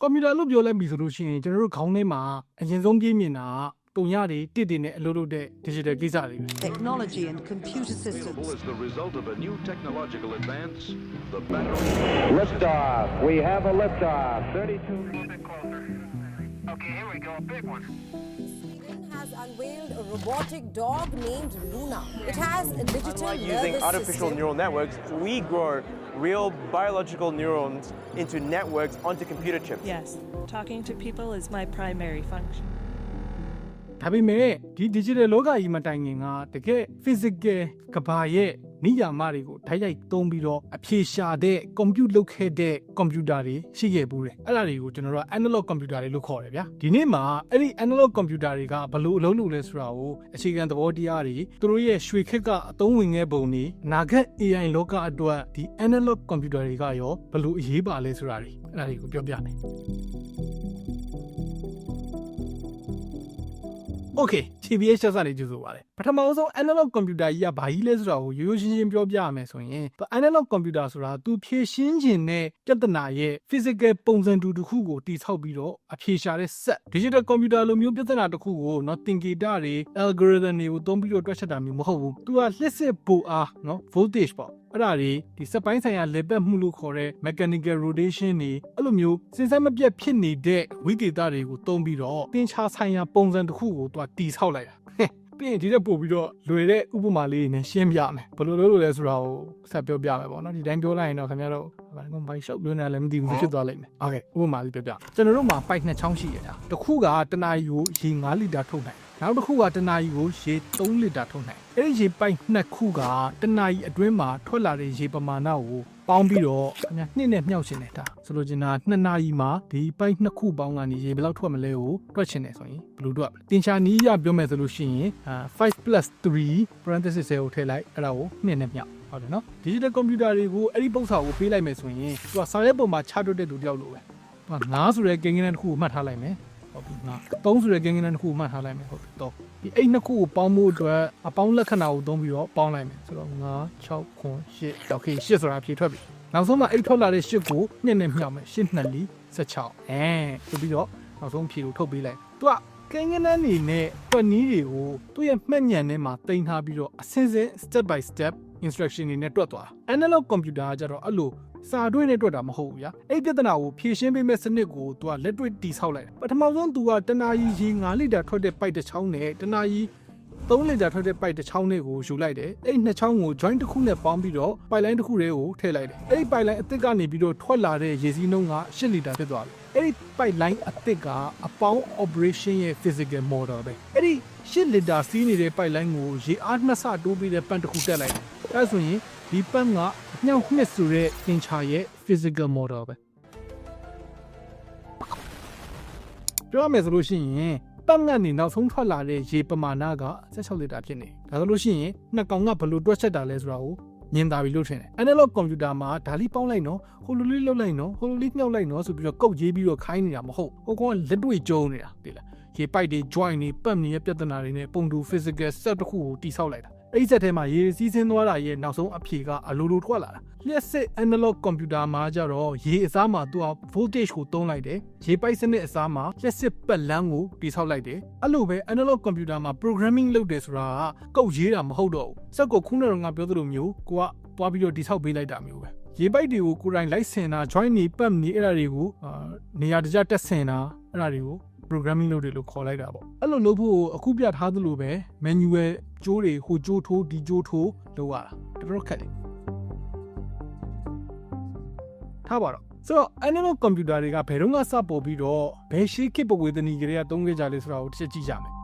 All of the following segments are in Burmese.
ကွန်ပျူတာလို့ပြောလိုက်ပြီဆိုလို့ရှိရင်ကျွန်တော်တို့ခေါင်းထဲမှာအရင်ဆုံးပြည့်မြင်တာကတုံရတွေတစ်တွေနဲ့အလုပ်လုပ်တဲ့ digital ကိစ္စတွေပဲ Technology and computer Available systems. as the result of a new technological advance, the battery. Liftoff. We have a liftoff. 32 bit closer. Okay, here we go. A big one. Sweden has unveiled a robotic dog named Luna. It has a digital Unlike using nervous artificial system. neural networks, we grow real biological neurons into networks onto computer chips. Yes, talking to people is my primary function. ဒါပေမဲ့ဒီ digital လောကကြီးမှာတိုင်ငင်ကတကယ် physical ကဘာရဲ့ နိယာမတွေကိုဓာတ်ရိုက်သုံးပြီးတော့အဖြေရှာတဲ့ကွန်ပျူလုပ်ခဲ့တဲ့ကွန်ပျူတာတွေရှိခဲ့ဘူးတယ်အဲ့ဒါတွေကိုကျွန်တော်တို့ analog computer တွေလို့ခေါ်တယ်ဗျာဒီနေ့မှာအဲ့ဒီ analog computer တွေကဘလို့အလုံးလို့လဲဆိုတာကိုအခြေခံသဘောတရားတွေသူတို့ရဲ့ရွှေခေတ်ကအသုံးဝင်ခဲ့ပုံတွေနာဂတ် AI လောကအတွက်ဒီ analog computer တွေကရောဘလို့အရေးပါလဲဆိုတာတွေအဲ့ဒါတွေကိုပြောပြမယ် Okay, TBS ဆက်စပ်နေကြည့်ဆိုပါလေ ပထမဆုံး analog computer ကြီးကဘာကြီးလဲဆိုတာကိုရိုးရိုးရှင်းရှင်းပြောပြရမယ်ဆိုရင် analog computer ဆိုတာသူဖြည့်ရှင်းခြင်းနဲ့ပြဿနာရဲ့ physical ပုံစံတူတစ်ခုကိုတည်ဆောက်ပြီးတော့အဖြေရှာတဲ့ set digital computer လိုမျိုးပြဿနာတစ်ခုကိုเนาะသင်္ကေတတွေ algorithm တွေကိုသုံးပြီးတော့တွက်ချက်တာမျိုးမဟုတ်ဘူးသူကလျှစ်စစ်ပိုအားเนาะ voltage ပေါ့အဲ့ဒါတွေဒီစက်ပိုင်းဆိုင်ရာလေပတ်မှုလို့ခေါ်တဲ့ mechanical rotation တွေအဲ့လိုမျိုးစဉ်ဆက်မပြတ်ဖြစ်နေတဲ့ဝိသေသတွေကိုသုံးပြီးတော့သင်္ချာဆိုင်ရာပုံစံတစ်ခုကိုသူကတီဆောက်လိုက်တာဟဲ့ ပြီးရင်ဒီတက်ပို့ပြီးတော့လွယ်တဲ့ဥပမာလေးတွေနဲ့ရှင်းပြမယ်ဘယ်လိုလုပ်လို့လဲဆိုတာကိုဆက်ပြောပြမယ်ပေါ့နော်ဒီတိုင်းပြောလိုက်ရင်တော့ခင်ဗျားတို့ဘာလဲဘာရှောက်လွန်းနေလဲမသိဘူးဖြစ်သွားလိမ့်မယ်โอเคဥပမာလေးပြောပြကျွန်တော်တို့မှာပိုက်နှစ်ချောင်းရှိရတာတစ်ခုကတနာရီကိုရေ9လီတာထုတ်နိုင်နောက်တစ်ခုကတနာရီကိုရေ3လီတာထုတ်နိုင်အဲ့ဒီရေပိုက်နှစ်ခုကတနာရီအတွင်းမှာထွက်လာတဲ့ရေပမာဏကို ပေါင်းပြီးတော့ခင်ဗျာနှစ်နဲ့မြှောက်ရှင်နေတာဆိုလိုချင်တာ2နာရီမှာဒီပိုက်နှစ်ခုပေါင်းကနေရေဘယ်လောက်ထွက်မလဲကိုတွက်ချင်တယ်ဆိုရင်ဘယ်လိုတွက်မလဲတင်ချာနီးရပြောမယ်ဆိုလို့ရှိရင်အာ5 3 parenthesis ကိုထည့်လိုက်အဲ့ဒါကို2နဲ့မြှောက်ဟုတ်တယ်နော် digital computer တွေကိုအဲ့ဒီပုံစံကိုပေးလိုက်မယ်ဆိုရင်သူကစာရွက်ပေါ်မှာချတွတ်တဲ့လူတယောက်လိုပဲသူက9ဆိုတဲ့ကိန်းကိန်းတစ်ခုကိုမှတ်ထားလိုက်မယ် ဟုတ်ပြီငါ3ဆိုတဲ့ကိန်းကိန်းတစ်ခုကိုမှတ်ထားလိုက်မယ်ဟုတ်ပြီတော့ဒီအဲ့နှစ်ခုကိုပေါင်းဖို့အတွက်အပေါင်းလက္ခဏာကိုသုံးပြီးတော့ပေါင်းလိုက်မယ်ဆိုတော့9 6 9 8 okay 8ဆိုတာအဖြေထွက်ပြီနောက်ဆုံးမှအဲ့ထွက်လာတဲ့8ကိုနှစ်နဲ့မြှောက်မယ်8နှစ်လီ16အဲဆိုပြီးတော့နောက်ဆုံးဖြေကိုထုတ်ပေးလိုက်သူကကိန်းကိန်းနဲ့နေနဲ့တွက်နီးတွေကိုသူ့ရဲ့မှတ်ဉာဏ်ထဲမှာတင်ထားပြီးတော့အစင်းစင်း step by step instruction တွေနဲ့တွက်သွားတာ analog computer ကကြတော့အဲ့လို စာတွဲနဲ့တွက်တာမဟုတ်ဘူးဗျာအဲ့ဒီပြဿနာကိုဖြေရှင်းပေးမဲ့စနစ်ကိုသူကလက်တွေ့တိဆောက်လိုက်တာပထမဆုံးသူကတနာရီရေ9လီတာထွက်တဲ့ပိုက်တစ်ချောင်းနဲ့တနာရီ3လီတာထွက်တဲ့ပိုက်တစ်ချောင်းလေးကိုယူလိုက်တယ်အဲ့ဒီနှစ်ချောင်းကို join တစ်ခုနဲ့ပေါင်းပြီးတော့ပိုက်လိုင်းတစ်ခုတည်းကိုထည့်လိုက်တယ်အဲ့ဒီပိုက်လိုင်းအသစ်ကနေပြီးတော့ထွက်လာတဲ့ရေစီးနှုန်းက8လီတာဖြစ်သွားပြီအဲ့ဒီပိုက်လိုင်းအသစ်ကအပေါင်း operation ရဲ့ physical model ပဲအဲ့ဒီ8လီတာစီးနေတဲ့ပိုက်လိုင်းကိုရေအားနှစ်ဆတိုးပြီးတဲ့ပန့်တစ်ခုတက်လိုက်တယ်အဲ့ဒါဆိုရင် ဒီပန့်ကညှောက်နှစ်ဆိုတဲ့သင်္ချာရဲ့ physical model ပဲပြောရမယ်ဆိုလို့ရှိရင်ပတ်ငတ်နေနောက်ဆုံးထွက်လာတဲ့ရေပမာဏက16လီတာဖြစ်နေဒါဆိုလို့ရှိရင်နှစ်ကောင်ကဘယ်လိုတွက်ချက်တာလဲဆိုတာကိုမြင်သာပြီလို့ထင်တယ် analog computer မှာဒါလေးပေါင်းလိုက်နော်ဟိုလိုလေးလှုပ်လိုက်နော်ဟိုလိုလေးညှောက်လိုက်နော်ဆိုပြီးတော့ကုတ်ရေးပြီးတော့ခိုင်းနေတာမဟုတ်ဟိုကောင်ကလက်တွေ့ကျုံနေတာတိလားရေပိုက်တွေ join တွေပတ်နေရဲ့ပြဿနာတွေနဲ့ပုံတူ physical set တစ်ခုကိုတိဆောက်လိုက်တာ အဲ့ဒီဆက်ထဲမှာရေစီးဆင်းသွားတာရဲ့နောက်ဆုံးအဖြေကအလိုလိုထွက်လာတာလျှက်စစ် analog computer မှာကြတော့ရေအစားမှာသူက voltage ကိုသုံးလိုက်တယ်ရေပိုက်စနစ်အစားမှာလျှက်စစ်ပတ်လန်းကိုတိဆောက်လိုက်တယ်အဲ့လိုပဲ analog computer မှာ programming လုပ်တယ်ဆိုတာကကုတ်ရေးတာမဟုတ်တော့ဘူးစက်ကိုခုနကငါပြောသလိုမျိုးကိုကတွားပြီးတော့တိဆောက်ပေးလိုက်တာမျိုးပဲရေပိုက်တွေကိုကိုယ်တိုင်လိုက်ဆင်တာ join နေပတ်နေအဲ့ဒါတွေကိုအာနေရာတကျတက်ဆင်တာအဲ့ဒါတွေကို programming လုပ်တယ်လို့ခေါ်လိုက်တာပေါ့အဲ့လိုလုပ်ဖို့အခုပြထားသလိုပဲ manual ကြိုးတွေဟိုကြိုးထိုးဒီကြိုးထိုးလုပ်ရတာတော်တော်ခက်တယ်ထားပါတော့ဆိုတော့ analog computer တွေကဘယ်တော့မှစပေါ်ပြီးတော့ဘယ်ရှိခေတ်ပဝေသနီကလေးကသုံးခဲ့ကြလဲဆိုတာကိုတစ်ချက်ကြည့်ကြမယ်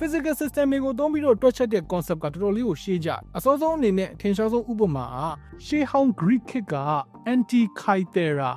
physical system တွေကိုသုံးပြီးတော့တွက်ချက်တဲ့ concept ကတော်တော်လေးကိုရှေးကြအစောဆုံးအနေနဲ့အထင်ရှားဆုံးဥပမာကရှေးဟောင်း Greek ခေတ်က Antikythera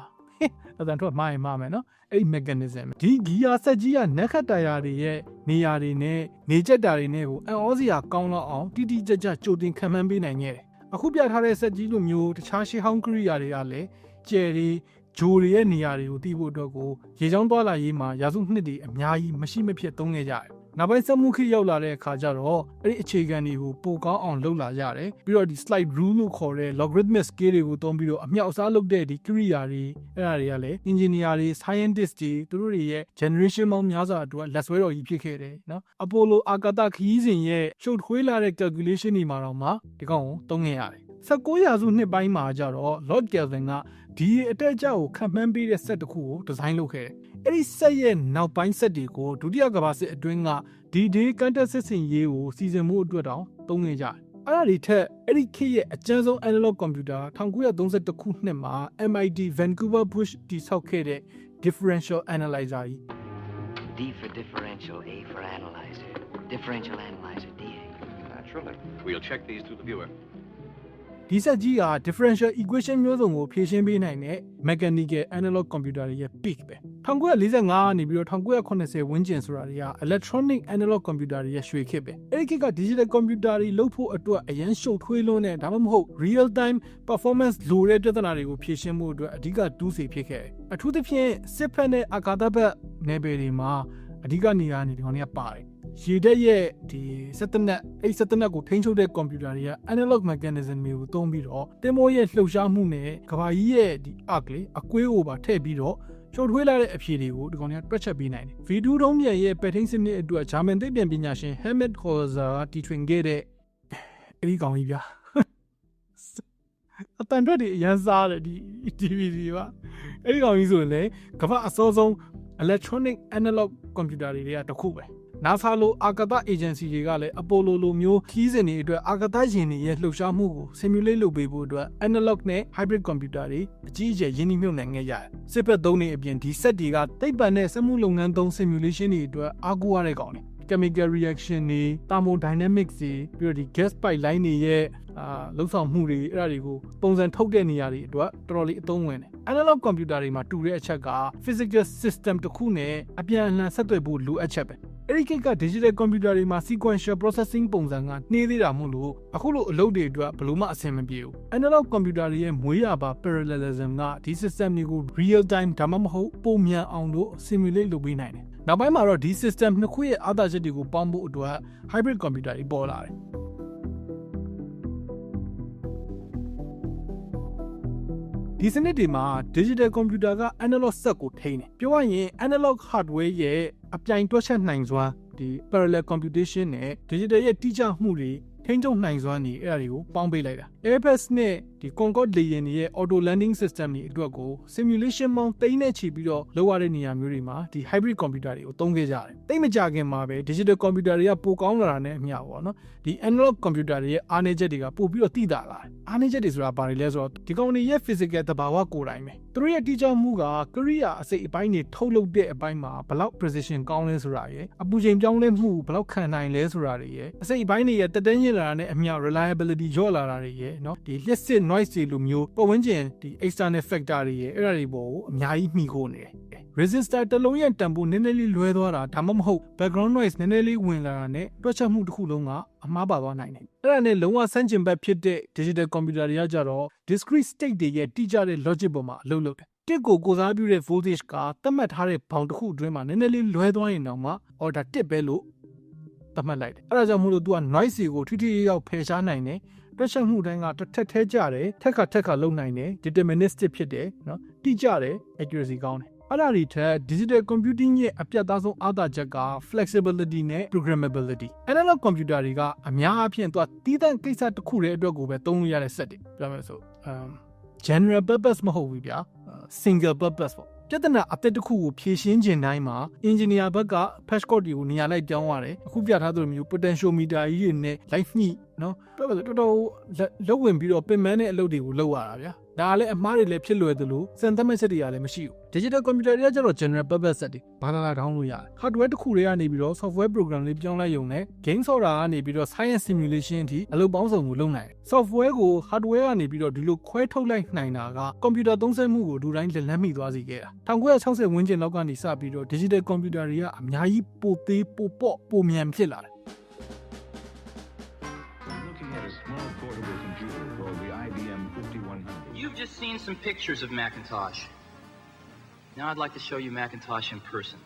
အဲ့ဒါတော့မှားရင်မှားမယ်နော်အဲ့ဒီ mechanism ဒီဂီယာဆက်ကြီးကနက်ခတ်တရာတွေရဲ့နေရာတွေနဲ့နေချက်တာတွေနဲ့ကိုအံ့ဩစရာကောင်းတော့အောင်တိတိကျကျကြိုတင်ခံမှန်းပေးနိုင်ခဲ့တယ်အခုပြထားတဲ့ဆက်ကြီးလိုမျိုးတခြားရှေးဟောင်း Greek ရာတွေကလည်းကျယ်တွေဂျိုတွေရဲ့နေရာတွေကိုသိဖို့အတွက်ကိုရေချောင်းသွားလာရေးမှာရာစုနှစ်တွေအများကြီးမရှိမဖြစ်သုံးခဲ့ကြတယ် နောက်ပိုင်းစက်မှုခေတ်ရောက်လာတဲ့အခါကျတော့အဲ့ဒီအခြေခံတွေကိုပိုကောင်းအောင်လုပ်လာရတယ်ပြီးတော့ဒီ slide rule လို့ခေါ်တဲ့ logarithmic scale တွေကိုသုံးပြီးတော့အမြောက်အစားလုပ်တဲ့ဒီ query တွေအဲ့ဒါတွေကလည်း engineer တွေ scientist တွေသူတို့တွေရဲ့ generation ပေါင်းများစွာအတွက်လက်ဆွဲတော်ကြီးဖြစ်ခဲ့တယ်နော် Apollo အာကာသခရီးစဉ်ရဲ့ရှုပ်ထွေးလာတဲ့ calculation တွေမှာတော့မှဒီကောင်ကိုသုံးခဲ့ရတယ် 19ရာစုနှစ်ပိုင်းမှာကျတော့ Lord Kelvin ကဒီအတက်အကျကိုခံမှန်းပေးတဲ့ set တစ်ခုကိုဒီဇိုင်းလုပ်ခဲ့တယ်။အဲ့ဒီ set ရဲ့နောက်ပိုင်း set တွေကိုဒုတိယကမ္ဘာစစ်အတွင်းကဒီဒေးကန်တက်စစ်စင်ရေးကိုစီစဉ်မှုအတွက်တောင်သုံးခဲ့ကြတယ်။အဲ့ဒါတွေထက်အဲ့ဒီခေတ်ရဲ့အကျဉ်းဆုံး analog computer 1932ခုနှစ်မှာ MIT Vancouver Bush တိဆောက်ခဲ့တဲ့ differential analyzer ကြီး D for differential, A for analyzer. Differential analyzer, DA. Naturally. We'll check these through the viewer. ဒီစက်ကြီးက differential equation မျိုးစုံကိုဖြေရှင်းပေးနိုင်တဲ့ mechanical analog computer တွေရဲ့ peak ပဲ1945ကနေပြီးတော့1980ဝန်းကျင်ဆိုတာတွေက electronic analog computer တွေရဲ့ရွှေခေတ်ပဲအဲ့ဒီခေတ်က digital computer တွေလုပ်ဖို့အတွက်အရန်ရှုပ်ထွေးလွန်းတဲ့ဒါမှမဟုတ် real time performance လိုတဲ့ပြဿနာတွေကိုဖြေရှင်းမှုအတွက်အဓိကတူးစီဖြစ်ခဲ့တယ်အထူးသဖြင့်စစ်ဖက်နဲ့အာကာသဘက်နယ်ပယ်တွေမှာအဓိကနေရာနေဒီကောင်တွေကပါတယ် ရေတက်ရဲ့ဒီစက်တနက်အဲ့စက်တနက်ကိုထိန်းချုပ်တဲ့ကွန်ပျူတာတွေက analog mechanism တွေကိုသုံးပြီးတော့တင်မိုးရဲ့လှုပ်ရှားမှုနဲ့ကဘာကြီးရဲ့ဒီ arc လေးအကွေးကိုပါထည့်ပြီးတော့ရှုပ်ထွေးလာတဲ့အဖြေတွေကိုဒီကောင်တွေကတွက်ချက်ပေးနိုင်တယ်။ V2 တုံးပြန်ရဲ့ပဲထိန်းစနစ်အတွက်ဂျာမန်သိပ္ပံပညာရှင် Helmut Holzer ကတီထွင်ခဲ့တဲ့အဲ့ဒီကောင်ကြီးဗျာ။အတန်ထွက်တွေအရန်စားတယ်ဒီ DVD ကအဲ့ဒီကောင်ကြီးဆိုရင်လေကမ္ဘာအစောဆုံး electronic analog computer တွေတွေကတစ်ခုပဲ NASA လိုအာကာသ agency တွေကလည်း Apollo လိုမျိုးခီးစဉ်တွေအတွက်အာကာသယာဉ်တွေရဲ့လှုပ်ရှားမှုကို simulate လုပ်ပေးဖို့အတွက် analog နဲ့ hybrid computer တွေအကြီးအကျယ်ရင်းနှီးမြှုပ်နှံခဲ့ရတယ်။စစ်ဘက်သုံးတွေအပြင်ဒီ set တွေကသိပ္ပံနဲ့စက်မှုလုပ်ငန်းသုံး simulation တွေအတွက်အားကိုးရတဲ့ကောင်တွေ chemical reaction တွေ thermodynamics တွေပြီးတော့ဒီ gas pipeline တွေရဲ့အာလှုပ်ဆောင်မှုတွေအဲ့ဒါတွေကိုပုံစံထုတ်တဲ့နေရာတွေအတွက်တော်တော်လေးအသုံးဝင်တယ် analog computer တွေမှာတူတဲ့အချက်က physical system တစ်ခုနဲ့အပြန်အလှန်ဆက်သွယ်ဖို့လိုအပ်ချက်ပဲအဲ့ဒီကိတ်က digital computer တွေမှာ sequential processing ပုံစံကနှေးသေးတာမို့လို့အခုလိုအလုပ်တွေအတွက်ဘယ်လို့မှအဆင်မပြေဘူး analog computer တွေရဲ့မွေးရပါ parallelism ကဒီ system တွေကို real time ဒါမှမဟုတ်ပုံမြန်အောင်လို့ simulate လုပ်ပေးနိုင်တယ် နောက်ပိုင်းမှာတော့ဒီ system နှစ်ခုရဲ့အားသာချက်တွေကိုပေါင်းဖို့အတွက် hybrid computer တွေပေါ်လာတယ်ဒီစနစ်တွေမှာ digital computer က analog set ကိုထိန်းတယ်ပြောရရင် analog hardware ရဲ့အပြိုင်တွက်ချက်နိုင်စွမ်းဒီ parallel computation နဲ့ digital ရဲ့တိကျမှုတွေထိန်းချုပ်နိုင်စွမ်းနေအဲ့ဒါတွေကိုပေါင်းပေးလိုက်တာ Airbus နဲ့ဒီ Concorde လေယာဉ်တွေရဲ့ auto landing system တွေအတွက်ကို simulation ပေါင်းတိန်းနဲ့ချီပြီးတော့လုပ်ရတဲ့နေရာမျိုးတွေမှာဒီ hybrid computer တွေကိုသုံးခဲ့ကြတယ်။တိတ်မကြခင်မှာပဲ digital computer တွေကပိုကောင်းလာတာနဲ့အမျှပေါ့နော်။ဒီ analog computer တွေရဲ့အားနည်းချက်တွေကပိုပြီးတော့တိတာလာတယ်။အားနည်းချက်တွေဆိုတာဘာတွေလဲဆိုတော့ဒီကောင်တွေရဲ့ physical သဘာဝကိုယ်တိုင်ပဲ။သူတို့ရဲ့တိကျမှုက Korea အစိတ်အပိုင်းတွေထုတ်လုပ်တဲ့အပိုင်းမှာဘယ်လောက် precision ကောင်းလဲဆိုတာရယ်အပူချိန်ပြောင်းလဲမှုဘယ်လောက်ခံနိုင်လဲဆိုတာတွေရယ်အစိတ်အပိုင်းတွေရဲ့တက်တန်းရလာတာနဲ့အမျှ reliability လျော့လာတာတွေရယ်နော်ဒီလျှက်စစ် noise တွေလိုမျိုးပတ်ဝန်းကျင်ဒီ external factor တွေရယ်အဲ့ဒါတွေပေါ်ကိုအများကြီးမှီခိုနေတယ် resistor တစ်လုံးရဲ့တန်ဖိုးနည်းနည်းလေးလွဲသွားတာဒါမှမဟုတ် background noise နည်းနည်းလေးဝင်လာတာနဲ့တွက်ချက်မှုတစ်ခုလုံးကအမှားပါသွားနိုင်တယ်အဲ့ဒါနဲ့လုံးဝဆန့်ကျင်ဘက်ဖြစ်တဲ့ digital computer တွေကကြတော့ discrete state တွေရဲ့တိကျတဲ့ logic ပေါ်မှာအလုပ်လုပ်တယ်တစ်ကိုကိုစားပြုတဲ့ voltage ကသတ်မှတ်ထားတဲ့ဘောင်တစ်ခုအတွင်းမှာနည်းနည်းလေးလွဲသွားရင်တော့မှ order တစ်ပဲလို့သတ်မှတ်လိုက်တယ်အဲ့ဒါကြောင့်မို့လို့ तू က noise တွေကိုထိထိရောက်ဖယ်ရှားနိုင်တယ် တွက်ချက်မှုတိုင်းကတစ်ထက်ထဲကြတယ်ထက်ခါထက်ခါလုံနိုင်တယ် deterministic ဖြစ်တယ်နော်တိကျတယ် accuracy ကောင်းတယ်အဲ့ဒါတွေထက် digital computing ရဲ့အပြတ်သားဆုံးအားသာချက်က flexibility နဲ့ programmability analog computer တွေကအများအားဖြင့်သူကတီးတန့်ကိစ္စတစ်ခုတည်းအတွက်ကိုပဲသုံးလို့ရတဲ့ set တွေပြောမယ်ဆို um general purpose မဟုတ်ဘူးဗျာ single purpose ပေါ့ ပြဿနာအသက်တစ်ခုကိုဖြေရှင်းခြင်းတိုင်းမှာ engineer ဘက်က patch code တွေကိုနေရာလိုက်ပြောင်းရတယ်အခုပြထားသလိုမျိုး potentiometer ကြီးတွေနဲ့ light ညှိနော်ပြောမယ်ဆိုတော်တော်လုံဝင်ပြီးတော့ပင်ပန်းတဲ့အလုပ်တွေကိုလုပ်ရတာဗျာ ဒါကလည်းအမှားတွေလည်းဖြစ်လွယ်သလိုစံသတ်မှတ်ချက်တွေကလည်းမရှိဘူး digital computer တွေကကျတော့ general purpose set တွေဘာသာလာတောင်းလို့ရတယ် hardware တစ်ခုတွေကနေပြီးတော့ software program လေးပြောင်းလိုက်ရုံနဲ့ game software ကနေပြီးတော့ science simulation အထိအလုပ်ပေါင်းစုံကိုလုပ်နိုင်တယ် software ကို hardware ကနေပြီးတော့ဒီလိုခွဲထုတ်လိုက်နိုင်တာက computer သုံးစွဲမှုကိုလူတိုင်းလက်လန်းမိသွားစေခဲ့တာ1960ဝန်းကျင်လောက်ကနေစပြီးတော့ digital computer တွေကအများကြီးပိုသေးပိုပေါ့ပိုမြန်ဖြစ်လာတယ် seen some pictures of Macintosh. Now I'd like to show you Macintosh in person.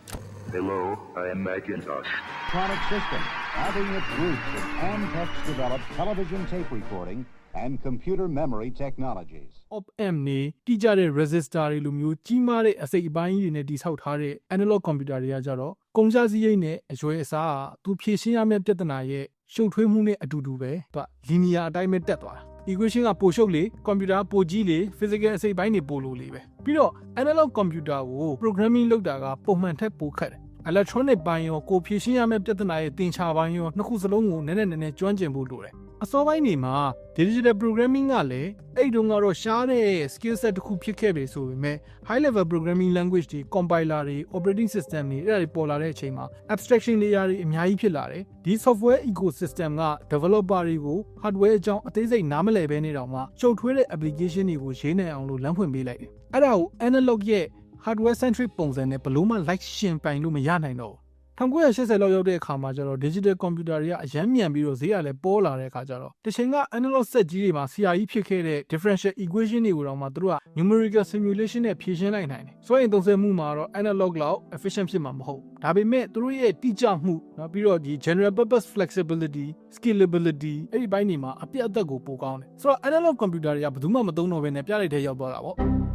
Hello, I am Macintosh. Electronic system having its roots in Amtech's developed television tape recording and computer memory technologies. op amp နေတိကျတဲ့ resistor တွေလိုမျိုးကြီးမားတဲ့အစိတ်အပိုင်းကြီးတွေနဲ့တိဆောက်ထားတဲ့ analog computer တွေကကြတော့ကုန်ကြစည်ရိတ်နဲ့အရွယ်အစားကသူဖြည့်ရှင်းရမယ့်ပြဿနာရဲ့ရှုပ်ထွေးမှုနဲ့အတူတူပဲသူက linear အတိုင်းပဲတက်သွားတာ equation ကပိုရှုပ်လေ computer ပိုကြီးလေ physical အစိတ်အပိုင်းတွေပိုလိုလေပဲပြီးတော့ analog computer ကို programming လုပ်တာကပုံမှန်ထက်ပိုခက်တယ် electronic ဘိုင်းရောကိုဖြည့်ရှင်းရမယ့်ပြဿနာရဲ့တင်ချဘိုင်းရောနှစ်ခုစလုံးကိုနည်းနည်းနည်းနည်းကျွမ်းကျင်ဖို့လိုတယ် အစောပိုင်းနေမှာ digital programming ကလည်းအဲ့တုန်းကတော့ရှားတဲ့ skill set တစ်ခုဖြစ်ခဲ့ပြီဆိုပေမဲ့ high level programming language တွေ compiler တွေ operating system တွေအဲ့ဒါတွေပေါ်လာတဲ့အချိန်မှာ abstraction layer တွေအများကြီးဖြစ်လာတယ်ဒီ software ecosystem က developer တွေကို hardware အကြောင်းအသေးစိတ်နားမလည်ဘဲနေတော့မှရှုပ်ထွေးတဲ့ application တွေကိုရေးနိုင်အောင်လို့လမ်းဖွင့်ပေးလိုက်တယ်အဲ့ဒါကို analog ရဲ့ hardware centric ပုံစံနဲ့ဘယ်လို့မှ like ရှင်ပိုင်လို့မရနိုင်တော့ဘူး 1980လောက်ရောက်တဲ့အခါမှာကျတော့ digital computer တွေကအရမ်းမြန်ပြီးတော့ဈေးကလည်းပေါ်လာတဲ့အခါကျတော့တချိန်က analog စက်ကြီးတွေမှာ CRE ဖြစ်ခဲ့တဲ့ differential equation တွေကိုတော့မှသူတို့က numerical simulation နဲ့ဖြေရှင်းလိုက်နိုင်တယ်။စွမ်းအင်သုံးစွဲမှုမှာတော့ analog လောက် efficient ဖြစ်မှာမဟုတ်ဘူး။ဒါပေမဲ့သူတို့ရဲ့တိကျမှုနော်ပြီးတော့ဒီ general purpose flexibility scalability အဲ့ဒီဘိုင်းတွေမှာအပြတ်အသက်ကိုပိုကောင်းတယ်။ဆိုတော့ analog computer တွေကဘယ်သူမှမသုံးတော့ဘဲနဲ့ပြလိုက်တဲ့ရောက်သွားတာပေါ့။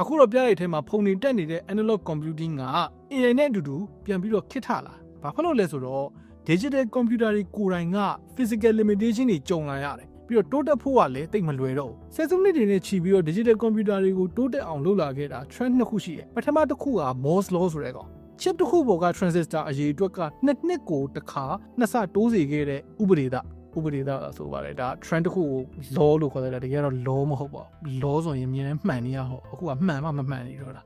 အခုတော့ပြရိုက်ထဲမှာဖုန်နေတက်နေတဲ့ analog computing က AI နဲ့အတူတူပြန်ပြီးတော့ခစ်ထလာ။ဘာဖြစ်လို့လဲဆိုတော့ digital computer တွေကိုယ်တိုင်က physical limitation တွေကြုံလာရတယ်။ပြီးတော့တိုးတက်ဖို့ကလည်းတိတ်မလွယ်တော့ဘူး။ဆယ်စုနှစ်တွေနဲ့ချီပြီးတော့ digital computer တွေကိုတိုးတက်အောင်လုပ်လာခဲ့တာ trend နှစ်ခုရှိတယ်။ပထမတစ်ခုက Moore's law ဆိုတဲ့ကောင်။ chip တစ်ခုပေါ်က transistor အရေးအတွက်ကနှစ်နှစ်ကိုတစ်ခါနှစ်ဆတိုးစေခဲ့တဲ့ဥပဒေသ ဥပဒေသဆိုပါတယ်ဒါ trend တစ်ခုကို law လို့ခေါ်တယ်တကယ်တော့ law မဟုတ်ပါဘူး law ဆိုရင်မြင်နေမှန်နေရဟောအခုကမှန်မှမမှန်နေတော့တာ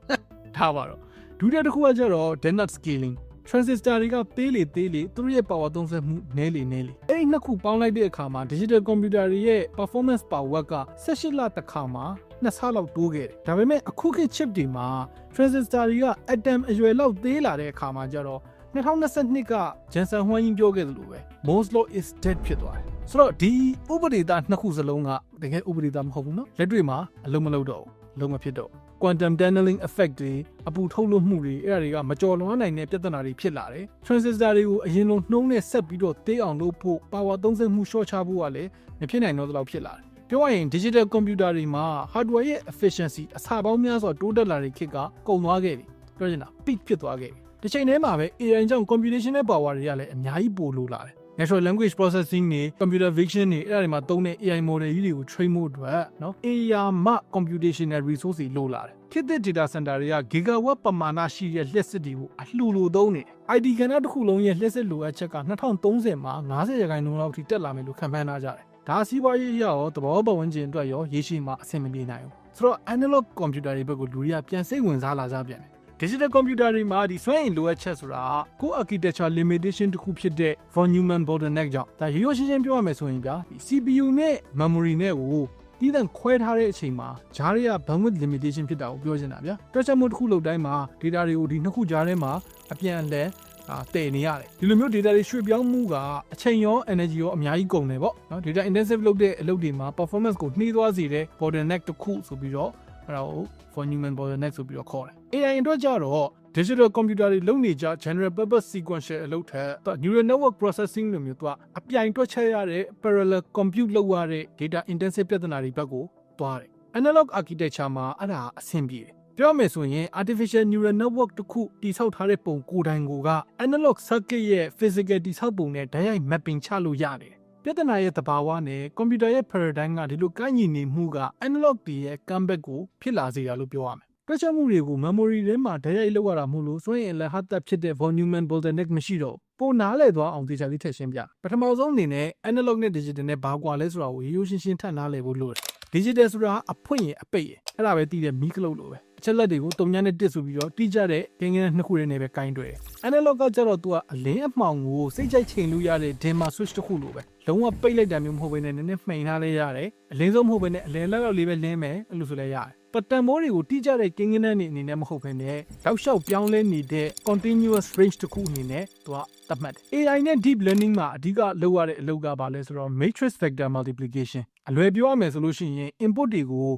ထားပါတော့ဒုတိယတစ်ခုကကျတော့ Dennett scaling transistor တွေကသေးလေသေးလေသူတို့ရဲ့ power သုံးစွဲမှုနည်းလေနည်းလေအဲ့ဒီနှစ်ခုပေါင်းလိုက်တဲ့အခါမှာ digital computer တွေရဲ့ performance power က18လတစ်ခါမှာနှစ်ဆလောက်တိုးခဲ့တယ်ဒါပေမဲ့အခုခေတ် chip တွေမှာ transistor တွေက atom အရွယ်လောက်သေးလာတဲ့အခါမှာကျတော့ 2022ကဂျန်ဆန်ဟွမ်ယင်းပြောခဲ့သလိုပဲ Moore's law is dead ဖြစ်သွားတယ်ဆိုတော့ဒီဥပဒေသားနှစ်ခုစလုံးကတကယ်ဥပဒေသားမဟုတ်ဘူးเนาะလက်တွေ့မှာအလုံးမလုံးတော့ဘူးအလုံးမဖြစ်တော့ဘူး quantum tunneling effect တွေအပူထုတ်လွှတ်မှုတွေအဲ့ဒါတွေကမကြော်လွှမ်းနိုင်တဲ့ပြဿနာတွေဖြစ်လာတယ် transistor တွေကိုအရင်လိုနှုံးနဲ့ဆက်ပြီးတော့တေးအောင်လုပ်ဖို့ power သုံးစွဲမှု short ချဖို့ကလည်းမဖြစ်နိုင်တော့သလောက်ဖြစ်လာတယ်ပြောရရင် digital computer တွေမှာ hardware ရဲ့ efficiency အစာပေါင်းများစွာတိုးတက်လာတဲ့ခေတ်ကကုန်သွားခဲ့ပြီပြောချင်တာ peak ဖြစ်သွားခဲ့ပြီ တစ်ချိန်တည်းမှာပဲ AI ကြောင့် computational power တွေကလည်းအများကြီးပိုလိုလာတယ် natural language processing တွေ computer vision တွေအဲ့ဒါတွေမှာသုံးတဲ့ AI model ကြီးတွေကို train ဖို့အတွက်เนาะ AI မှ computational resource တွေလိုလာတယ်ခေတ်သစ် data center တွေက gigawatt ပမာဏရှိတဲ့လျှက်စစ်တွေကိုအလှူလိုသုံးနေတယ် IT ကဏ္ဍတစ်ခုလုံးရဲ့လျှက်စစ်လိုအပ်ချက်က2030မှာ90ရာခိုင်နှုန်းလောက်ထိတက်လာမယ်လို့ခန့်မှန်းထားကြတယ်ဒါစီးပွားရေးအရရောသဘောပတ်ဝန်းကျင်အတွက်ရောရေရှည်မှာအဆင်မပြေနိုင်ဘူးဆိုတော့ analog computer တွေဘက်ကလူတွေကပြန်စိတ်ဝင်စားလာကြပြန်တယ် digital computer တွေမှာဒီစွမ်းအင်လိုအပ်ချက်ဆိုတာကို architecture limitation တစ်ခုဖြစ်တဲ့ von Neumann bottleneck ကြောင့်ဒါရိုးရိုးရှင်းရှင်းပြောရမယ်ဆိုရင်ဗျာဒီ CPU နဲ့ memory နဲ့ကိုတည်တံ့ခွဲထားတဲ့အချိန်မှာဂျားတွေက bandwidth limitation ဖြစ်တာကိုပြောချင်တာဗျာတွက်ချက်မှုတစ်ခုလုပ်တိုင်းမှာ data တွေကိုဒီနှစ်ခုကြားထဲမှာအပြန်အလှန်အာတည်နေရတယ်ဒီလိုမျိုး data တွေရွှေ့ပြောင်းမှုကအချိန်ရော energy ရောအများကြီးကုန်တယ်ပေါ့နော် data intensive လုပ်တဲ့အလုပ်တွေမှာ performance ကိုနှီးသွားစေတဲ့ bottleneck တစ်ခုဆိုပြီးတော့အဲ့ဒါကို von Neumann bottleneck ဆိုပြီးတော့ခေါ်တယ် AI အတွက်ကြတော့ digital computer တွေလုပ်နေကြ general purpose sequential အလုပ်ထက်သူ neural network processing လိုမျိုးသူကအပြိုင်တွက်ချက်ရတဲ့ parallel compute လုပ်ရတဲ့ data intensive ပြဿနာတွေဘက်ကိုသွားတယ် analog architecture မှာအဲ့ဒါအဆင်ပြေတယ်ပြောမယ်ဆိုရင် artificial neural network တစ်ခုတိဆောက်ထားတဲ့ပုံကိုယ်တိုင်ကိုက analog circuit ရဲ့ physical တိဆောက်ပုံနဲ့ဓာတ်ရိုက် mapping ချလို့ရတယ်ပြဿနာရဲ့သဘာဝနဲ့ကွန်ပျူတာရဲ့ paradigm ကဒီလိုကန့်ညီနေမှုက analog တွေရဲ့ comeback ကိုဖြစ်လာစေတာလို့ပြောရမယ် တွက်ချက်မှုတွေကို memory ထဲမှာဓာတ်ရိုက်လောက်ရတာမဟုတ်လို့ဆိုရင်လည်း hard disk ဖြစ်တဲ့ von Neumann bottleneck မရှိတော့ပိုနားလည်သွားအောင်သေချာလေးထည့်ရှင်းပြပထမဆုံးအနေနဲ့ analog နဲ့ digital နဲ့ဘာကွာလဲဆိုတာကိုရိုးရိုးရှင်းရှင်းထပ်နားလည်ဖို့လိုတယ် digital ဆိုတာအဖွင့်ရင်အပိတ်ရင်အဲ့ဒါပဲတည်တဲ့မီးကလုတ်လိုပဲ အချက်လက်တွေကိုတုံညာနဲ့တစ်ဆိုပြီးတော့တိကျတဲ့ကင်းကင်းနှစ်ခုနဲ့ပဲကင်တွယ် analog ကကျတော့ तू ကအလင်းအမှောင်ကိုစိတ်ကြိုက်ချိန်လို့ရတဲ့ dimmer switch တစ်ခုလိုပဲလုံးဝပိတ်လိုက်တာမျိုးမဟုတ်ဘဲနဲ့နည်းနည်းမှိန်ထားလဲရတယ်အလင်းဆုံးမဟုတ်ဘဲနဲ့အလင်းလောက်လောက်လေးပဲလင်းမယ်အဲ့လိုဆိုလဲရတယ်ပတန်မိုးတွေကိုတိကျတဲ့ကင်းကင်းနဲ့အနေနဲ့မဟုတ်ဘဲနဲ့တောက်လျှောက်ပြောင်းလဲနေတဲ့ continuous range တစ်ခုအနေနဲ့ तू ကသတ်မှတ်တယ် AI နဲ့ deep learning မှာအဓိကလုပ်ရတဲ့အလုပ်ကဘာလဲဆိုတော့ matrix vector multiplication အလွယ်ပြောရမယ်ဆိုလို့ရှိရင် input တွေကို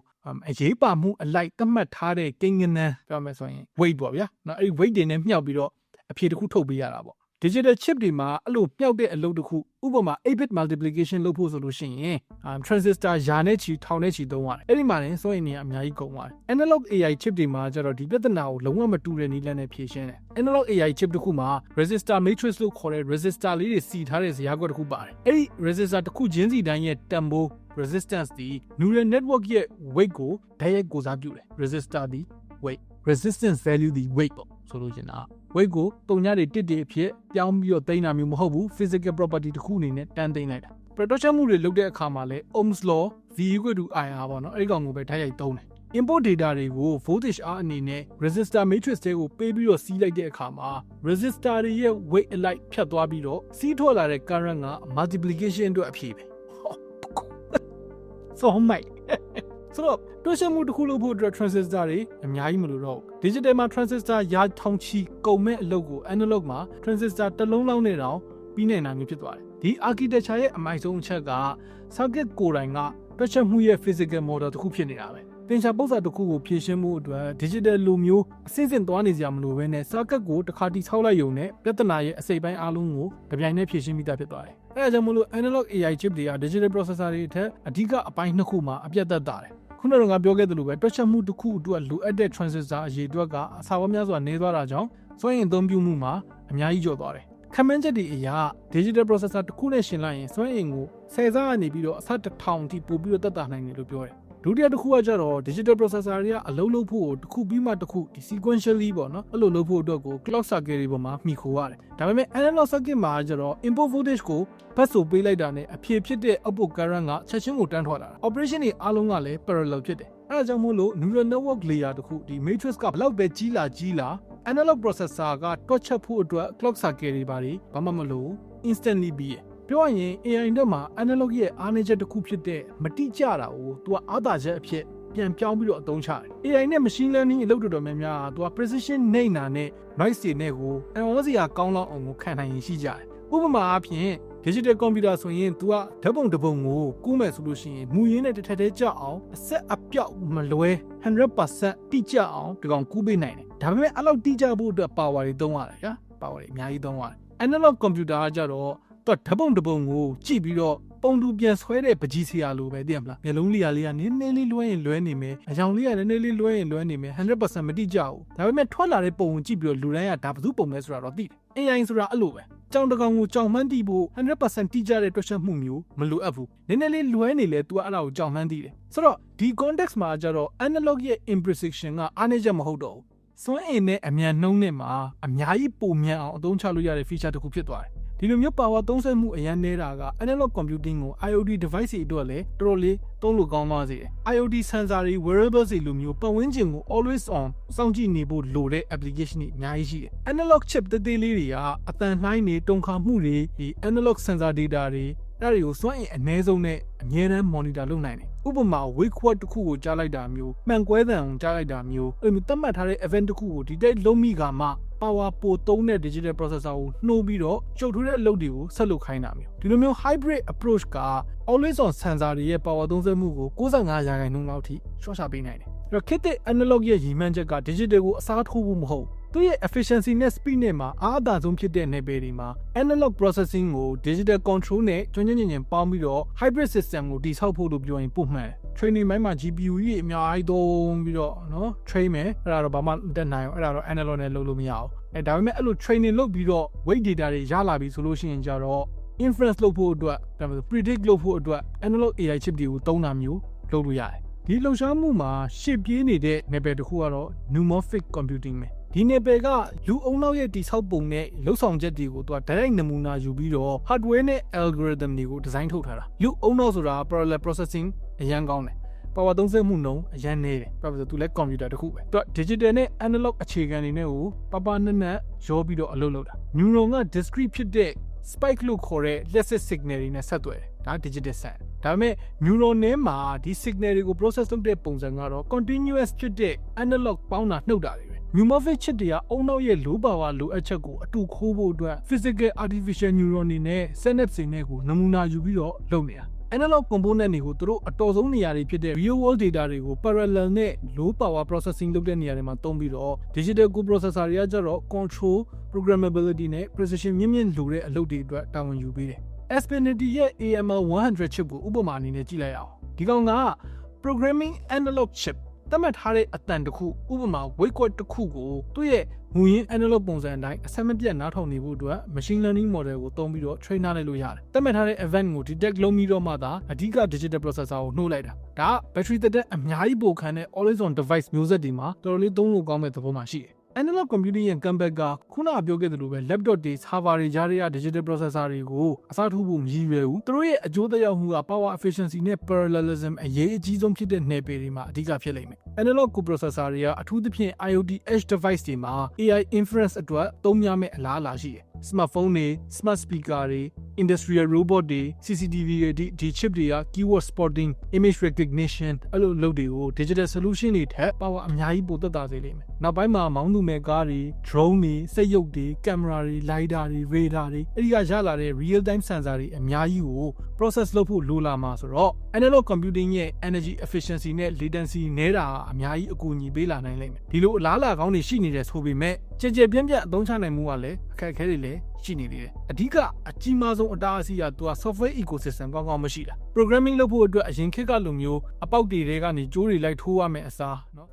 အရေးပါမှုအလိုက်သတ်မှတ်ထားတဲ့ကိန်းဂဏန်းပြောမယ်ဆိုရင် weight ပေါ့ဗျာနော်အဲ့ဒီ weight တွေနဲ့မြှောက်ပြီးတော့အဖြေတစ်ခုထုတ်ပေးရတာပေါ့ digital chip တွေမှာအဲ့လိုမြှောက်တဲ့အလုပ်တစ်ခုဥပမာ 8 bit multiplication လုပ်ဖို့ဆိုလို့ရှိရင် um, transistor ယာနဲ့ချီထောင်နဲ့ချီသုံးရတယ်အဲ့ဒီမှာလည်းစွမ်းအင်တွေအများကြီးကုန်ပါတယ် analog AI chip တွေမှာကျတော့ဒီပြဿနာကိုလုံးဝမတူတဲ့နည်းလမ်းနဲ့ဖြေရှင်းတယ် analog AI chip တစ်ခုမှာ resistor matrix လို့ခေါ်တဲ့ resistor လေးတွေစီထားတဲ့ဇာတ်ကွက်တစ်ခုပါတယ်အဲ့ဒီ resistor တစ်ခုချင်းစီတိုင်းရဲ့တန်ဖိုး resistance ဒီ neural network ရဲ့ weight ကိုဓာတ်ရိုက်ကိုစားပြုတယ် resistor ဒီ weight resistance value ဒီ weight ပေါ့ ဆိုလို့ချင်တာ weight ကိုတုံညတွေတစ်တွေအဖြစ်ပြောင်းပြီးတော့သိမ်းတာမျိုးမဟုတ်ဘူး physical property တစ်ခုအနေနဲ့တန်းသိမ်းလိုက်တာ production မှုတွေလုပ်တဲ့အခါမှာလဲ Ohm's law V equal to IR ပေါ့နော်အဲ့ဒီကောင်ကိုပဲဓာတ်ရိုက်သုံးတယ် input data တွေကို voltage R အနေနဲ့ resistor matrix တွေကိုပေးပြီးတော့စီးလိုက်တဲ့အခါမှာ resistor တွေရဲ့ weight အလိုက်ဖြတ်သွားပြီးတော့စီးထွက်လာတဲ့ current က multiplication အတွက်အဖြေပဲဆိုမိုက် ဆိုတော့တွက်ချက်မှုတစ်ခုလုပ်ဖို့အတွက် transistor တွေအများကြီးမလိုတော့ဘူး digital မှာ transistor ရာထောင်ချီကုန်မဲ့အလုပ်ကို analog မှာ transistor တစ်လုံးလောက်နဲ့တောင်ပြီးနိုင်တာမျိုးဖြစ်သွားတယ်ဒီ architecture ရဲ့အမိုက်ဆုံးအချက်က circuit ကိုယ်တိုင်ကတွက်ချက်မှုရဲ့ physical model တစ်ခုဖြစ်နေတာပဲသင်္ချာပု္ပ္ပာတစ်ခုကိုဖြည့်ရှင်းမှုအတွက် digital လိုမျိုးအစစ်အစစ်သွားနေကြမလို့ပဲနဲ့ circuit ကိုတစ်ခါတိဆောက်လိုက်ရုံနဲ့ပြဿနာရဲ့အစိပ်ပိုင်းအားလုံးကိုကြပြိုင်နဲ့ဖြည့်ရှင်းမိတာဖြစ်သွားတယ်။အဲဒါကြောင့်မလို့ analog AI chip တွေက digital processor တွေအထက်အဓိကအပိုင်းနှစ်ခုမှာအပြတ်သက်တာတယ်။ ခုနကငါပြောခဲ့သလိုပဲတွက်ချက်မှုတစ်ခုအတွက်လိုအပ်တဲ့ transistor အရေအတွက်ကအစာဝတ်များစွာနေသွားတာကြောင့်စွမ်းအင်အသုံးပြုမှုမှာအများကြီးကျော်သွားတယ်။ခံမှန်းချက်တွေအရ digital processor တစ်ခုနဲ့ရှင်လိုက်ရင်စွမ်းအင်ကို10ဆကနေပြီးတော့အဆတစ်ထောင်အထိပို့ပြီးတော့တက်တာနိုင်တယ်လို့ပြောတယ်။ ဒုတိယတစ်ခုကကျတော့ digital processor တွေကအလုံးလုံးဖို့တစ်ခုပြီးမှတစ်ခုဒီ sequentially ပေါ့နော်အဲ့လိုလုပ်ဖို့အတွက်ကို clock circuit တွေပေါ်မှာမှီခိုရတယ်ဒါပေမဲ့ analog circuit မှာကျတော့ input voltage ကိုဘတ်ဆိုပေးလိုက်တာနဲ့အဖြေဖြစ်တဲ့ output current ကချက်ချင်းကိုတန်းထွက်လာတာ operation တွေအားလုံးကလည်း parallel ဖြစ်တယ်အဲဒါကြောင့်မို့လို့ neural network layer တစ်ခုဒီ matrix ကဘလောက်ပဲကြီးလာကြီးလာ analog processor ကတွက်ချက်ဖို့အတွက် clock circuit တွေပါတွေဘာမှမလို့ instantly ပြီးရ ပြောရရင် AI တက်မှာ analog ရဲ့အားနည်းချက်တစ်ခုဖြစ်တဲ့မတိကျတာကိုသူကအားသာချက်အဖြစ်ပြန်ပြောင်းပြီးတော့အသုံးချတယ်။ AI နဲ့ machine learning အလုပ်တော်တော်များများသူက precision နိုင်တာနဲ့ noise တွေနဲ့ကိုအံ့ဩစရာကောင်းလောက်အောင်ကိုခံနိုင်ရင်ရှိကြတယ်။ဥပမာအားဖြင့် digital computer ဆိုရင် तू ကဓာတ်ပုံတစ်ပုံကိုကူးမယ်ဆိုလို့ရှိရင်မူရင်းနဲ့တစ်ထပ်တည်းကြအောင်အဆက်အပြောက်မလွဲ100%တိကျအောင်ဒီကောင်ကူးပေးနိုင်တယ်။ဒါပေမဲ့အဲ့လောက်တိကျဖို့အတွက် power တွေသုံးရတယ်ကွာ။ power တွေအများကြီးသုံးရတယ်။ analog computer ကကြတော့ သူကဓာတ်ပုံတစ်ပုံကိုကြည့်ပြီးတော့ပုံတူပြန်ဆွဲတဲ့ပကြီးစရာလိုပဲသိရမလားမျက်လုံးလေးရာလေးကနည်းနည်းလေးလွှဲရင်လွှဲနေမယ်အကြောင်လေးကနည်းနည်းလေးလွှဲရင်လွှဲနေမယ်100%မတိကျဘူးဒါပေမဲ့ထွက်လာတဲ့ပုံကိုကြည့်ပြီးတော့လူတိုင်းကဒါဘယ်သူပုံလဲဆိုတာတော့သိတယ် AI ဆိုတာအဲ့လိုပဲကြောင်တကောင်ကိုကြောင်မှန်းသိဖို့100%တိကျတဲ့တွက်ချက်မှုမျိုးမလိုအပ်ဘူးနည်းနည်းလေးလွှဲနေလဲ तू အဲ့ဒါကိုကြောင်မှန်းသိတယ်ဆိုတော့ဒီ context မှာကျတော့ analog ရဲ့ imprecision ကအားနည်းချက်မဟုတ်တော့ဘူးစွမ်းအင်နဲ့အမြန်နှုံးနဲ့မှာအများကြီးပုံမြန်အောင်အသုံးချလို့ရတဲ့ feature တစ်ခုဖြစ်သွားတယ် ဒီလိုမျိုး power သုံးစွဲမှုအရန်နေတာက analog computing ကို IoT device တွေအတွက်လည်းတော်တော်လေးသုံးလို့ကောင်းသွားစေတယ် IoT sensor တွေ wearables တွေလိုမျိုးပတ်ဝန်းကျင်ကို always on စောင့်ကြည့်နေဖို့လိုတဲ့ application တွေအများကြီးရှိတယ် analog chip သေးသေးလေးတွေကအတန်လှိုင်းတွေတုံခါမှုတွေဒီ analog sensor data တွေ အဲ့ဒါတွေကိုစွမ်းအင်အနည်းဆုံးနဲ့အမြဲတမ်း monitor လုပ်နိုင်တယ်ဥပမာ wake word တစ်ခုကိုကြားလိုက်တာမျိုးမှန်ကွဲသံကိုကြားလိုက်တာမျိုးအဲ့လိုမျိုးသတ်မှတ်ထားတဲ့ event တစ်ခုကို detect လုပ်မိကမှ power ပိုသုံးတဲ့ digital processor ကိုနှိုးပြီးတော့ကျုပ်ထွေးတဲ့အလုပ်တွေကိုဆက်လုပ်ခိုင်းတာမျိုးဒီလိုမျိုး hybrid approach က always on sensor တွေရဲ့ power သုံးစွဲမှုကို65ရာခိုင်နှုန်းလောက်ထိရှော့ချပေးနိုင်တယ်အဲ့တော့ခေတ်သစ် analog ရဲ့ရည်မှန်းချက်က digital ကိုအစားထိုးဖို့မဟုတ် သူ့ရဲ့ efficiency နဲ့ speed နဲ့မှာအားအသာဆုံးဖြစ်တဲ့နယ်ပယ်တွေမှာ analog processing ကို digital control နဲ့ကျွမ်းကျွမ်းကျင်ကျင်ပေါင်းပြီးတော့ hybrid system ကိုတည်ဆောက်ဖို့လို့ပြောရင်ပုံမှန်တယ် training ဘိုင်းမှာ GPU ကြီးအများကြီးသုံးပြီးတော့เนาะ train မယ်အဲ့ဒါတော့ဘာမှတက်နိုင်အောင်အဲ့ဒါတော့ analog နဲ့လုပ်လို့မရအောင်အဲဒါပေမဲ့အဲ့လို training လုပ်ပြီးတော့ weight data တွေရလာပြီဆိုလို့ရှိရင်ကြတော့ inference လုပ်ဖို့အတွက်ဒါပေမဲ့ predict လုပ်ဖို့အတွက် analog AI chip တွေကိုသုံးတာမျိုးလုပ်လို့ရတယ်ဒီလှုပ်ရှားမှုမှာရှစ်ပြေးနေတဲ့ level တစ်ခုကတော့ pneumorphic computing ပဲ ဒီနယ်ပယ်ကလူအုံနောက်ရဲ့တိဆောက်ပုံနဲ့လှုပ်ဆောင်ချက်တွေကိုသူက direct နမူနာယူပြီးတော့ hardware နဲ့ algorithm တွေကို design ထုတ်ထားတာလူအုံနောက်ဆိုတာ parallel processing အရန်ကောင်းတယ် power သုံးစွဲမှုနှုန်းအရန်နေတယ်ဘာဖြစ်လို့လဲသူလဲ computer တစ်ခုပဲသူက digital နဲ့ analog အခြေခံတွေနဲ့ကိုပပနက်နက်ရောပြီးတော့အလုပ်လုပ်တာ neuron က discrete ဖြစ်တဲ့ spike လို့ခေါ်တဲ့ lexis signal တွေနဲ့ဆက်သွယ်တယ်ဒါ digital set ဒါပေမဲ့ neuron နဲ့မှာဒီ signal တွေကို process လုပ်တဲ့ပုံစံကတော့ continuous ဖြစ်တဲ့ analog ပေါင်းတာနှုတ်တာတွေ ပဲ pneumorphic chip တွေကအုံနောက်ရဲ့ low power လိုအပ်ချက်ကိုအတူခိုးဖို့အတွက် physical artificial neuron တွေနဲ့ synapse တွေနဲ့ကိုနမူနာယူပြီးတော့လုပ်နေတာ analog component တွေကိုသူတို့အတော်ဆုံးနေရာတွေဖြစ်တဲ့ real world data တွေကို parallel နဲ့ low power processing လုပ်တဲ့နေရာတွေမှာသုံးပြီးတော့ digital coprocessor တွေကကျတော့ control programmability နဲ့ precision မြင့်မြင့်လိုတဲ့အလုပ်တွေအတွက်တာဝန်ယူပေးတယ် Xfinity ရဲ့ AML 100 chip ကိုဥပမာအနေနဲ့ကြည့်လိုက်အောင်ဒီကောင်က programming analog chip သတ်မှတ်ထားတဲ့အတန်တစ်ခုဥပမာ wake word တစ်ခုကိုသူ့ရဲ့မူရင်း analog ပုံစံအတိုင်းအဆက်မပြတ်နားထောင်နေဖို့အတွက် machine learning model ကိုသုံးပြီးတော့ train လုပ်လို့ရတယ်။သတ်မှတ်ထားတဲ့ event ကို detect လုပ်ပြီးတော့မှသာအဓိက digital processor ကိုနှိုးလိုက်တာ။ဒါက battery သက်သက်အများကြီးပိုခံတဲ့ always on device မျိုးဆက်တွေမှာတော်တော်လေးသုံးလို့ကောင်းတဲ့သဘောမှရှိတယ်။ analog computing ရဲ့ comeback ကခုနကပြောခဲ့သလိုပဲ laptop တွေ server တွေကြားတွေက digital processor တွေကိုအစားထိုးဖို့မရည်ရွယ်ဘူး။သူတို့ရဲ့အကျိုးသက်ရောက်မှုက power efficiency နဲ့ parallelism အရေးအကြီးဆုံးဖြစ်တဲ့နယ်ပယ်တွေမှာအဓိကဖြစ်လိမ့်မယ်။ analog coprocessor တွေကအထူးသဖြင့် IoT edge device တွေမှာ AI inference အတွက်သုံးများမဲ့အလားအလာရှိတယ်။ smartphone တွေ smart speaker တွေ industrial robot တွေ CCTV တွေဒီဒီ chip တွေက keyword spotting image recognition အဲ့လိုလုပ်တွေကို digital solution တွေထက် power အများကြီးပိုသက်သာစေလိမ့်မယ်။နောက်ပိုင်းမှာမောင်းသူမဲ့ကားတွေ drone တွေစက်ရုပ်တွေ camera တွေ lidar တွေ radar တွေအဲ့ဒီကရလာတဲ့ real time sensor တွေအများကြီးကို process လုပ်ဖို့လိုလာမှာဆိုတော့ analog computing ရဲ့ energy efficiency နဲ့ latency နည်းတာကအများကြီးအကူအညီပေးလာနိုင်လိမ့်မယ်။ဒီလိုအလားအလာကောင်းတွေရှိနေတယ်ဆိုပေမဲ့ကြည်ကြည်ပြန့်ပြန့်အသုံးချနိုင်မှုကလည်းအခက်အခဲတွေလည်းရှိနေသေးတယ်။အဓိကအကြီးမားဆုံးအတားအဆီးကသူက software ecosystem ကောင်းကောင်းမရှိတာ။ programming လုပ်ဖို့အတွက်အရင်ခေတ်ကလိုမျိုးအပေါက်တွေတွေကနေကြိုးတွေလိုက်ထိုးရမယ်အစားเนาะ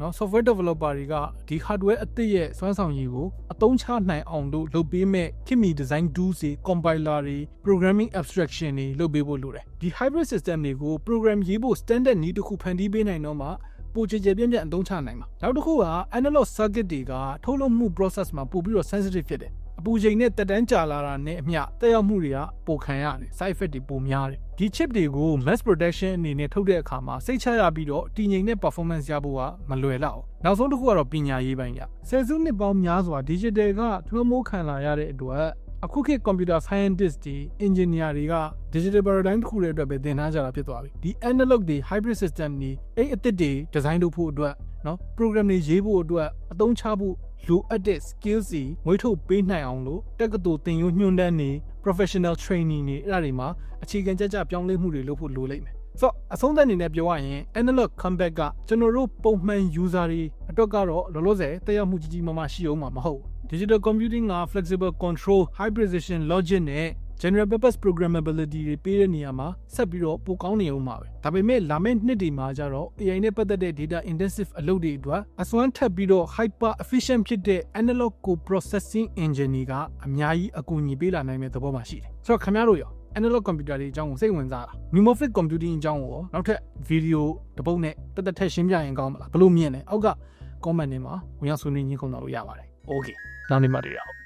နော် software developer တွေကဒီ hardware အသစ်ရဲ့စွမ်းဆောင်ရည်ကိုအသုံးချနိုင်အောင်လို့လုပ်ပေးမဲ့ခင်မီ design tools တွေ compiler တွေ programming abstraction တွေလုပ်ပေးဖို့လိုတယ်ဒီ hybrid system တွေကို program ရေးဖို့ standard နည်းတစ်ခုဖန်တီးပေးနိုင်တော့မှပိုကြည်ကြပြန့်ပြန့်အသုံးချနိုင်မှာနောက်တစ်ခုက analog circuit တွေကထုတ်လုပ်မှု process မှာပို့ပြီးတော့ sensitive ဖြစ်တယ်အ ပူချိန်နဲ့တက်တန်းကြာလာတာနဲ့အမျှတက်ရောက်မှုတွေကပိုခံရတယ် side effect တွေပိုများတယ်ဒီ chip တွေကို mass production အနေနဲ့ထုတ်တဲ့အခါမှာစိတ်ချရပြီးတော့တည်ငြိမ်တဲ့ performance ရဖို့ကမလွယ်တော့ဘူးနောက်ဆုံးတစ်ခုကတော့ပညာရေးပိုင်းကဆယ်စုနှစ်ပေါင်းများစွာ digital ကထွန်းမိုးခံလာရတဲ့အတွက်အခုခေတ် computer scientist တွေ engineer တွေက digital paradigm တစ်ခုရဲ့အတွက်ပဲသင်ထားကြတာဖြစ်သွားပြီဒီ analog တွေ hybrid system တွေအဲ့အသစ်တွေ design လုပ်ဖို့အတွက်နော် program တွေရေးဖို့အတွက်အသုံးချဖို့ လိုအပ်တဲ့ skills တွေမွေးထုတ်ပေးနိုင်အောင်လို့တက္ကသိုလ်သင်ယူညွှန်တန်းနေ professional training တွေအဲ့ဒါတွေမှာအခြေခံကြကြပြောင်းလဲမှုတွေလုပ်ဖို့လိုလိမ့်မယ်ဆိုတော့အဆုံးသတ်အနေနဲ့ပြောရရင် analog comeback ကကျွန်တော်တို့ပုံမှန် user တွေအတွက်ကတော့လောလောဆယ်တက်ရောက်မှုကြီးကြီးမားမားရှိအောင်မှာမဟုတ်ဘူး digital computing က flexible control high precision logic နဲ့ general purpose programmability တွေပေးတဲ့နေရာမှာဆက်ပြီးတော့ပိုကောင်းနေအောင်ပါပဲဒါပေမဲ့လာမယ့်နှစ်တွေမှာကျတော့ AI နဲ့ပတ်သက်တဲ့ data intensive အလုပ်တွေအတွက်အစွမ်းထပ်ပြီးတော့ hyper efficient ဖြစ်တဲ့ analog co-processing engine တွေကအများကြီးအကူအညီပေးလာနိုင်တဲ့သဘောမှာရှိတယ်ဆိုတော့ခင်ဗျားတို့ရော analog computer တွေအကြောင်းကိုစိတ်ဝင်စားတာ Mimofit computing အကြောင်းကိုရောနောက်ထပ် video တစ်ပုဒ်နဲ့တက်တက်ထက်ရှင်းပြရင်ကောင်းမလားဘယ်လိုမြင်လဲအောက်က comment တွေမှာဝင်ရောက်ဆွေးနွေးညှိနှိုင်းလို့ရပါတယ် okay နောက်နေ့မှတွေ့ရအောင်